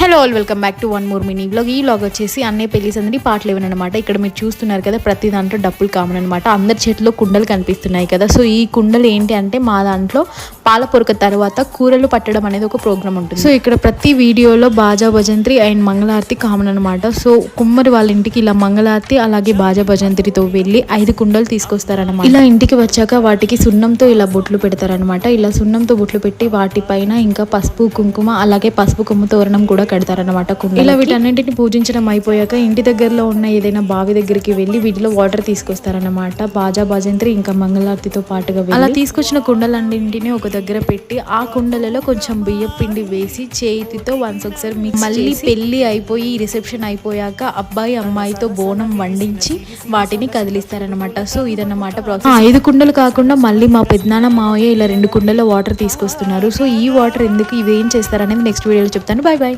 Hello all welcome back to one more mini blog ఈ blog వచ్చేసి అన్నీ పెళ్ళి సందడి పాటలు ఇవ్వనమాట ఇక్కడ మీరు చూస్తున్నారు కదా ప్రతి దాంట్లో డప్పులు కామన్ అనమాట అందరి చేతిలో కుండలు కనిపిస్తున్నాయి కదా. సో ఈ కుండలు ఏంటి అంటే మా దాంట్లో పాల పొరక తర్వాత కూరలు పట్టడం అనేది ఒక ప్రోగ్రామ్ ఉంటుంది. సో ఇక్కడ ప్రతి వీడియోలో బాజా భజంత్రి అండ్ మంగళారతి కామన్ అనమాట సో కుమ్మరి వాళ్ళ ఇంటికి ఇలా మంగళారతి అలాగే బాజా భజంత్రితో వెళ్ళి ఐదు కుండలు తీసుకొస్తారనమాట ఇలా ఇంటికి వచ్చాక వాటికి సున్నంతో ఇలా బొట్లు పెడతారనమాట ఇలా సున్నంతో బొట్లు పెట్టి వాటిపైన ఇంకా పసుపు కుంకుమ అలాగే పసుపు కొమ్ము తోరణం కూడా కడతారనమాట కుండ ఇలా వీటన్నింటిని పూజించడం అయిపోయాక ఇంటి దగ్గరలో ఉన్న ఏదైనా బావి దగ్గరికి వెళ్ళి వీటిలో వాటర్ తీసుకొస్తారనమాట బాజా బాజంత్రి ఇంకా మంగళారతితో పాటుగా అలా తీసుకొచ్చిన కుండలన్నింటినీ ఒక దగ్గర పెట్టి ఆ కుండలలో కొంచెం బియ్యం పిండి వేసి చేతితో వన్స్ ఒకసారి మళ్ళీ పెళ్ళి అయిపోయి రిసెప్షన్ అయిపోయాక అబ్బాయి అమ్మాయితో బోనం వండించి వాటిని కదిలిస్తారనమాట సో ఇదన్నమాట ప్రాసెస్ ఐదు కుండలు కాకుండా మళ్ళీ మా పెద్దనాన్న మావయ్య ఇలా రెండు కుండల వాటర్ తీసుకొస్తున్నారు. సో ఈ వాటర్ ఎందుకు ఇవేం చేస్తారనేది నెక్స్ట్ వీడియోలో చెప్తాను. Bye bye